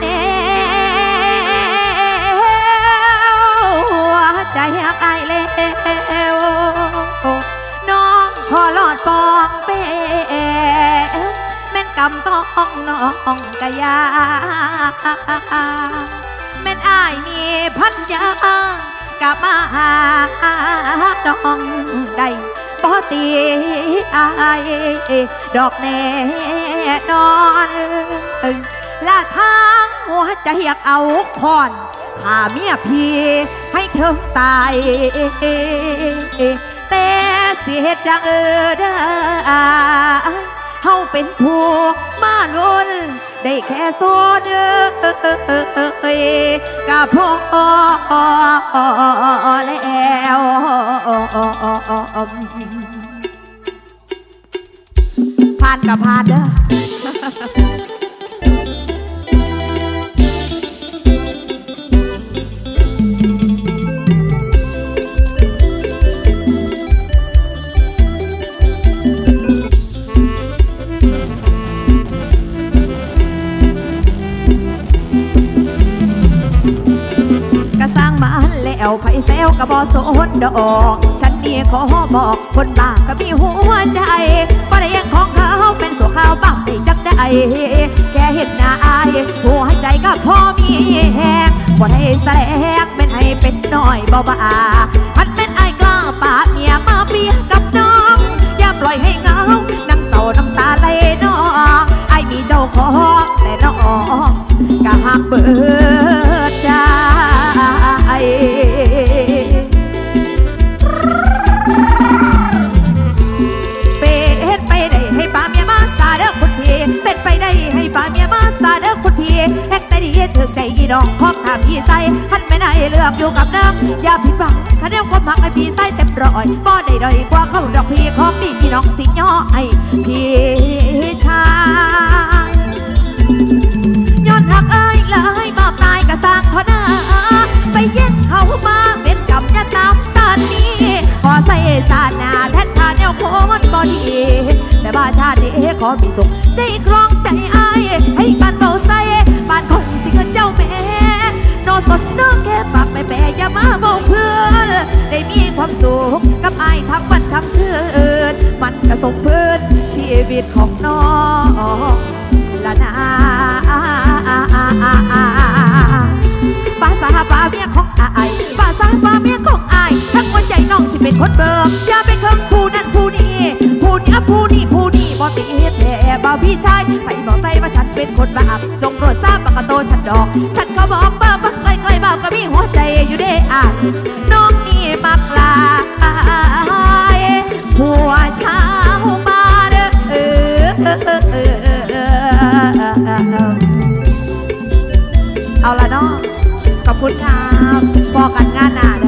แนวหัวใจหักอายแล้วน้องขอรอดปองเปแม่นกำต้องน้องกะยาแม่นอายมีพันยางกลับมาหาน้องได้บ่ตีอายดอกแน่นอน ละทางหัวใจอยากเอาคอนข้าเมียพี่ให้เธอตาย แต่เสียจังเออเด้อเฮาเป็นผู้มานุนได้แค่โซเดอกับพ่อแล้วผ่านกับผ่านเด้อ มาแล้วไผแซวก็บ่สนดอก ฉันนี่ขอบอกคนบ้าก็มีหัวใจบ่ได้ยังของเขาเป็นสัวข้าวบ้าได้จักได้แค่เห็นหน้าอายหัวใจก็พอมีแหงบ่ได้แสลกเป็นให้เป็นน้อยบ่บ้าพันเป็นไอ้กล้าปากเมียมาเปียกับน้อง อย่าปล่อยให้เหงานั่งเศร้าน้ำตาไหลน้องไอ้มีเจ้าของแต่น้องก็หักเบิด น้องของถามพี่ใส่หันไม่ได้เลือกอยู่กับน้ำอย่าผิดหวังคะแนนความหักให้พี่ใส่เต็มร้อยบ่ได้ด้อยกว่าเขาดอกพี่ของดีอีน้องสิย่อให้พี่ชายย้อนหักอายหลยมากมายก็สร้างพอน้าไปเย็นเขามาเป็นกำยาตามสานนี้ขอใส่สานาแทนทาแนวโคนบอดีแต่บ้าชาตินี้ขอมีสุขได้ครองใจอายให้บ้านเบา ความสุขกับไอายทั้งวันทั้งคืนมันกระสมพื้นชีวิตของน้องละนาป้าสาป้าเมียของไอายป้าสาป้าเมียของไอายทั้งวันใจน้องสิเป็นคนเบิกอย่าไปเคิงผู้นั้นผู้นี้ผู้นี้ผู้นี้ผู้นี้บ่ติดแท้บ่าพี่ชายใส่บอกใส่ว่าฉันเป็นคนบาปจงโปรดทราบปากกโตฉันดอก ฉันก็บอกป้าฟังใกล้ๆบ้าก็มีหัวใจอยู่เด้อะน้อง บคุณครับพอกันงานหนาเด้อ